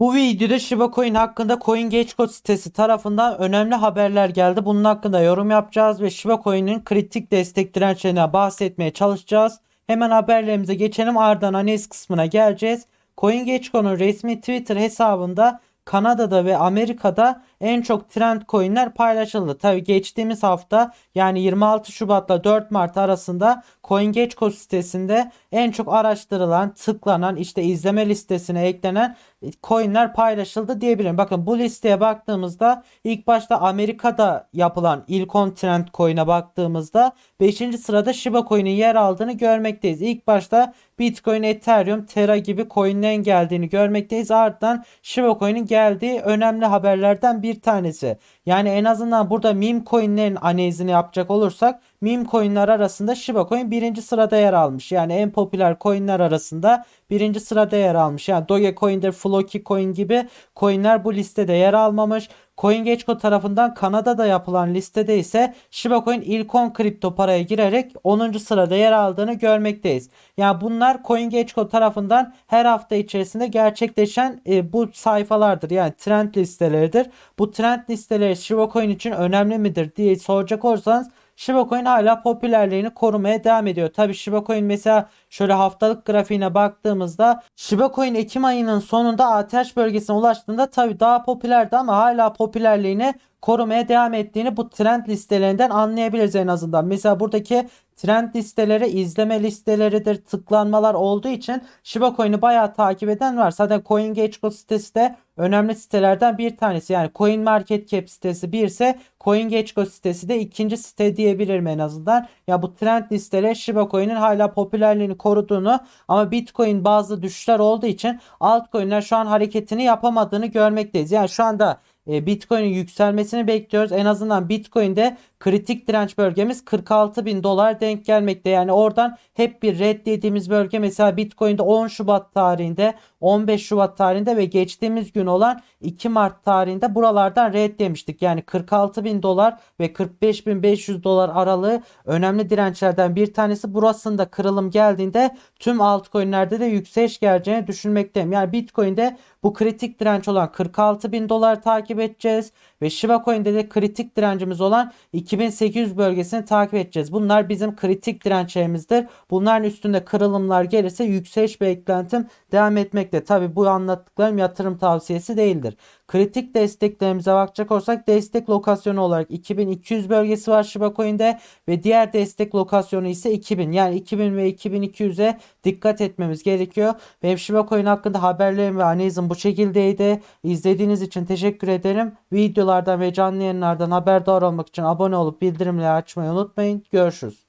Bu videoda Shiba Coin hakkında CoinGecko sitesi tarafından önemli haberler geldi. Bunun hakkında yorum yapacağız ve Shiba Coin'in kritik destek dirençlerine bahsetmeye çalışacağız. Hemen haberlerimize geçelim ardından analiz kısmına geleceğiz. CoinGecko'nun resmi Twitter hesabında Kanada'da ve Amerika'da en çok trend coinler paylaşıldı. Tabi geçtiğimiz hafta yani 26 Şubat'la 4 Mart arasında CoinGecko sitesinde en çok araştırılan, tıklanan, işte izleme listesine eklenen coinler paylaşıldı diyebilirim. Bakın bu listeye baktığımızda ilk başta Amerika'da yapılan ilk 10 trend coin'e baktığımızda 5. sırada Shiba Coin'in yer aldığını görmekteyiz. İlk başta Bitcoin, Ethereum, Terra gibi coinlerin geldiğini görmekteyiz. Ardından Shiba Coin'in geldiği önemli haberlerden bir tanesi. Yani en azından burada meme coinlerin analizini yapacak olursak meme coinler arasında Shiba Coin birinci sırada yer almış. Yani en popüler coinler arasında birinci sırada yer almış. Yani Dogecoin'dir, Floki Coin gibi coinler bu listede yer almamış. CoinGecko tarafından Kanada'da yapılan listede ise Shiba Coin ilk 10 kripto paraya girerek 10. sırada yer aldığını görmekteyiz. Yani bunlar CoinGecko tarafından her hafta içerisinde gerçekleşen e, bu sayfalardır. Yani trend listeleridir. Bu trend listeleri Shiba Coin için önemli midir diye soracak olursanız Shiba Coin hala popülerliğini korumaya devam ediyor. Tabi Shiba Coin mesela şöyle haftalık grafiğine baktığımızda Shiba Coin Ekim ayının sonunda ATH bölgesine ulaştığında tabi daha popülerdi ama hala popülerliğini korumaya devam ettiğini bu trend listelerinden anlayabiliriz en azından. Mesela buradaki trend listeleri izleme listeleridir, tıklanmalar olduğu için Shiba Coin'i bayağı takip eden var. Zaten CoinGecko sitesi de önemli sitelerden bir tanesi. Yani CoinMarketCap sitesi bir ise CoinGecko sitesi de ikinci site diyebilirim en azından. Ya bu trend listeleri Shiba Coin'in hala popülerliğini koruduğunu ama Bitcoin bazı düşüşler olduğu için altcoin'ler şu an hareketini yapamadığını görmekteyiz. Yani şu anda Bitcoin'in yükselmesini bekliyoruz. En azından Bitcoin'de kritik direnç bölgemiz 46 bin dolar denk gelmekte. Yani oradan hep bir red dediğimiz bölge mesela Bitcoin'de 10 Şubat tarihinde 15 Şubat tarihinde ve geçtiğimiz gün olan 2 Mart tarihinde buralardan red demiştik. Yani 46 bin dolar ve 45 bin 500 dolar aralığı önemli dirençlerden bir tanesi. Burasında kırılım geldiğinde tüm altcoin'lerde de yükseliş geleceğini düşünmekteyim. Yani Bitcoin'de bu kritik direnç olan 46 bin dolar takip edeceğiz. Ve Shiba Coin'de de kritik direncimiz olan 2800 bölgesini takip edeceğiz. Bunlar bizim kritik dirençlerimizdir. Bunların üstünde kırılımlar gelirse yükseliş beklentim devam etmekte. Tabi bu anlattıklarım yatırım tavsiyesi değildir. Kritik desteklerimize bakacak olsak destek lokasyonu olarak 2200 bölgesi var Shiba Coin'de ve diğer destek lokasyonu ise 2000. Yani 2000 ve 2200'e dikkat etmemiz gerekiyor. Benim Shiba Coin hakkında haberlerim ve analizim bu şekildeydi. İzlediğiniz için teşekkür ederim. Videolardan ve canlı yayınlardan haberdar olmak için abone olup bildirimleri açmayı unutmayın. Görüşürüz.